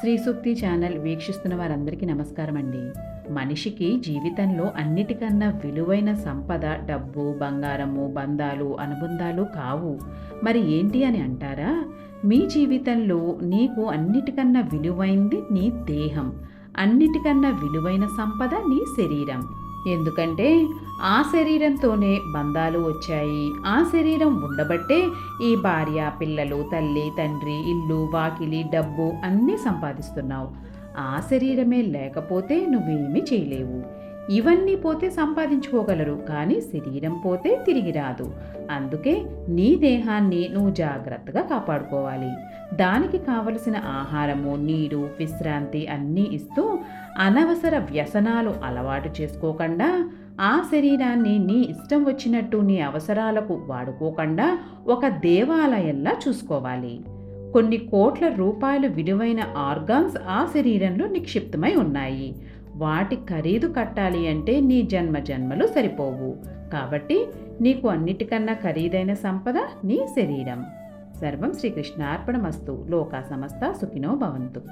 శ్రీ సూక్తి channel వీక్షిస్తున్న వారందరికీ నమస్కారం అండి. మనిషికి జీవితంలో అన్నిటికన్నా విలువైన సంపద డబ్బు బంగారము బంధాలు అనుబంధాలు కావు. మరి ఏంటి అని అంటారా? మీ జీవితంలో నీకు అన్నిటికన్నా విలువైంది నీ దేహం. అన్నిటికన్నా విలువైన సంపద నీ శరీరం. ఎందుకంటే ఆ శరీరంతోనే బంధాలు వచ్చాయి. ఆ శరీరం ఉండబట్టే ఈ భార్య పిల్లలు తల్లి తండ్రి ఇల్లు వాకిలి డబ్బు అన్నీ సంపాదిస్తున్నావు. ఆ శరీరమే లేకపోతే నువ్వేమీ చేయలేవు. ఇవన్నీ పోతే సంపాదించుకోగలరు కానీ శరీరం పోతే తిరిగి రాదు. అందుకే నీ దేహాన్ని నువ్వు జాగ్రత్తగా కాపాడుకోవాలి. దానికి కావలసిన ఆహారము నీరు విశ్రాంతి అన్నీ ఇస్తూ అనవసర వ్యసనాలు అలవాటు చేసుకోకుండా ఆ శరీరాన్ని నీ ఇష్టం వచ్చినట్టు నీ అవసరాలకు వాడుకోకుండా ఒక దేవాలయంలా చూసుకోవాలి. కొన్ని కోట్ల రూపాయలు విలువైన ఆర్గాన్స్ ఆ శరీరంలో నిక్షిప్తమై ఉన్నాయి. వాటి ఖరీదు కట్టాలి అంటే నీ జన్మ జన్మలు సరిపోవు. కాబట్టి నీకు అన్నిటికన్నా ఖరీదైన సంపద నీ శరీరం. సర్వం శ్రీకృష్ణార్పణమస్తు. లోకా సమస్త సుఖినో భవంతు.